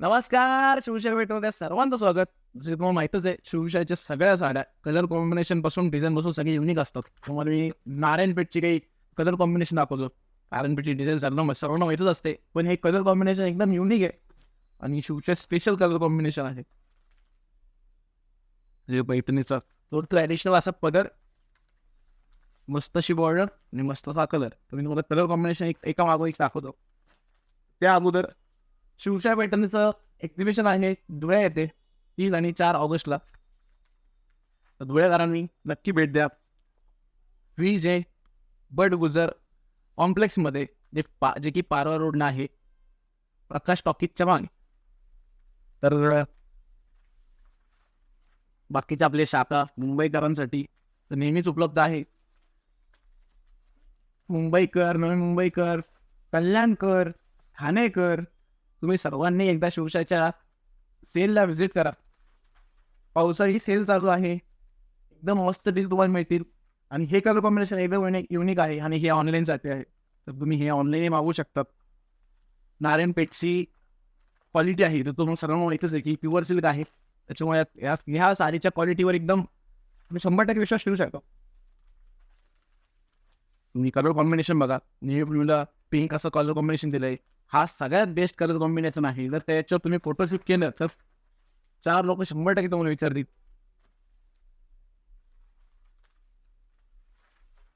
नमस्कार शिवशाही भेटमध्ये सर्वांचं स्वागत. जसे तुम्हाला माहितच आहे शिवशाहीच्या सगळ्या साड्या कलर कॉम्बिनेशनपासून डिझाईन पासून सगळे युनिक असतात. तुम्हाला मी नारायणपेठची काही कलर कॉम्बिनेशन दाखवतो. नारायणपेठची डिझाईन सर्वांना सर्वांना माहितच असते पण हे कलर कॉम्बिनेशन एकदम युनिक आहे. आणि शिवशाही स्पेशल कलर कॉम्बिनेशन आहे. जे पैठणीचा तो ट्रॅडिशनल असा पदर मस्त अशी बॉर्डर आणि मस्त असा कलर तर मी तुम्हाला कलर कॉम्बिनेशन एक एका मागोन एक दाखवतो. त्या अगोदर शिवशाही पैठणीचं एक्झिबिशन आहे धुळे येते तीन आणि चार ऑगस्टला. तर धुळेकरांनी नक्की भेट द्या. व्ही जे बड गुजर कॉम्प्लेक्समध्ये जे पा जे की पारवा रोडनं आहे प्रकाश टॉकीजच्या मागे. तर बाकीच्या आपले शाखा मुंबईकरांसाठी तर नेहमीच उपलब्ध आहे. मुंबईकर नवी मुंबईकर कल्याणकर ठाणेकर तुम्ही सर्वांनी एकदा शिवशाच्या सेलला व्हिजिट करा. पावसाळी सेल चालू आहे. एकदम मस्त डील तुम्हाला मिळतील. आणि हे कलर कॉम्बिनेशन एकदम युनिक आहे आणि हे ऑनलाईनसाठी आहे. तर तुम्ही हे ऑनलाईन मागवू शकतात. नारायणपेठची क्वालिटी आहे. तर तुम्हाला सर्वांना माहितीच आहे की प्युअर सिल्क आहे. त्याच्यामुळे या- या ह्या साडीच्या क्वालिटीवर एकदम तुम्ही शंभर टक्के विश्वास ठेवू शकता. तुम्ही कलर कॉम्बिनेशन बघा. नेव्ही ब्लूला पिंक असं कलर कॉम्बिनेशन दिलं आहे हा सगळ्यात बेस्ट कलर कॉम्बिनेशन आहे. जर त्याच्यावर तुम्ही फोटोशूट केलं तर चार लोक शंभर टक्के तुम्हाला विचारतील.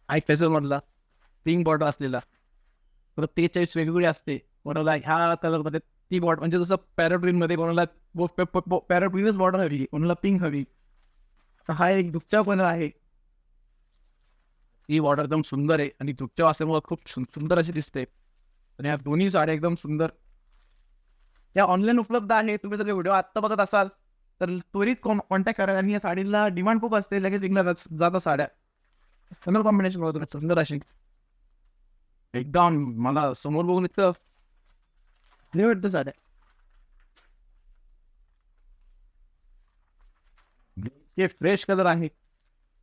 एक मधला पिंक बॉर्डर असलेला. परत तेचाळीस वेगवेगळी असते. कोणाला ह्या कलरमध्ये ती बॉर्डर म्हणजे जसं पॅराप्रिनमध्ये कोणाला पॅराप्रिनच बॉर्डर हवी कोणाला पिंक हवी. तर हा एक दुःखचा कलर आहे. ही बॉर्डर एकदम सुंदर आहे आणि दुःखच्या असल्यामुळे खूप सुंदर अशी दिसते. आणि ह्या दोन्ही साड्या एकदम सुंदर. त्या ऑनलाईन उपलब्ध आहे तुम्ही जर व्हिडिओ आत्ता बघत असाल तर त्वरित कॉन्टॅक्ट करा. आणि या साडीला डिमांड खूप असते. लगेच विकल्या जातात साड्या. सुंदर कॉम्बिनेशन बघा सुंदर अशी. एकदम मला समोर बघून इतकं हे वाटतं साड्या. हे फ्रेश कलर आहे.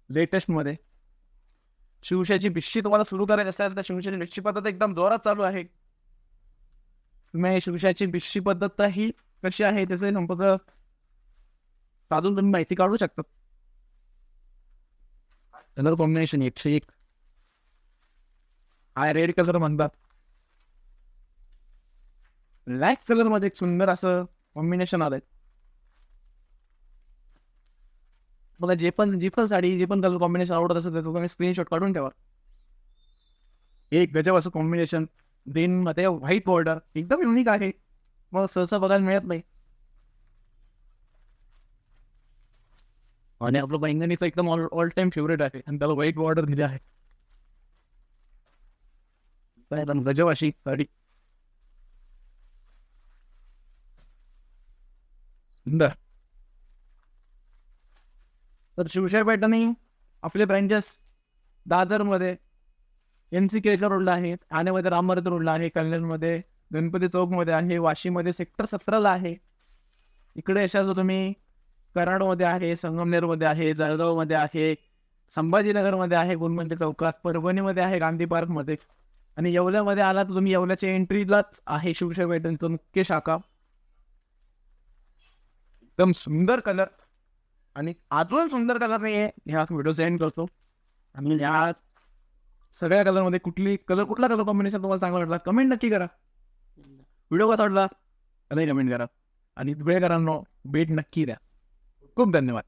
लेटेस्टमध्ये. शिवशाची भिशी तुम्हाला सुरू करायची असेल तर शिवशाची भिशी पद्धत एकदम जोरात चालू आहे. तुम्ही विषयाची भिशी पद्धत ही कशी आहे त्याचे संपर्क साधून तुम्ही माहिती काढू शकता. कलर कॉम्बिनेशन एकशे एक. हा रेड कलर म्हणतात. ब्लॅक कलरमध्ये एक सुंदर असं कॉम्बिनेशन आलंय. मला जे पण जी पण साडी जे पण कलर कॉम्बिनेशन आवडत असेल त्याचं तुम्ही स्क्रीनशॉट काढून ठेवा. एक गजब असं कॉम्बिनेशन ग्रीन मध्ये व्हाईट बॉर्डर एकदम युनिक आहे. मग सहसा बघायला मिळत नाही. आणि आपलं बैंगणीचं एकदम ऑल ऑल टाइम फेवरेट आहे. आणि त्याला व्हाईट बॉर्डर दिली आहे. गजब अशी साडी सुंदर. तर शिवशाही पैठणी आपले ब्रँचेस दादरमध्ये. एन सी केळकर रोडला आहे. ठाण्यामध्ये राममर्द रोडला आहे. कल्याणमध्ये गणपती चौकमध्ये आहे. वाशीमध्ये सेक्टर सतराला आहे. इकडे अशा जो तुम्ही कराडमध्ये आहे संगमनेरमध्ये आहे जळगावमध्ये आहे संभाजीनगरमध्ये आहे गुणमंडी चौकात परभणीमध्ये आहे गांधी पार्कमध्ये. आणि येवल्यामध्ये आला तर तुम्ही येवल्याच्या एंट्रीलाच आहे शिवशाही पैठणचं मुख्य शाखा. एकदम सुंदर कलर आणि अजून सुंदर कलर नाही आहे ह्या व्हिडिओ सेंड करतो. आणि ह्या सगळ्या कलरमध्ये कुठली कलर कुठला कलर कॉम्बिनेशन तुम्हाला चांगला वाटला? कमेंट नक्की करा. व्हिडिओ कसा वाटला? नाही कमेंट करा. आणि धुळेकरांनो भेट नक्की द्या. खूप धन्यवाद.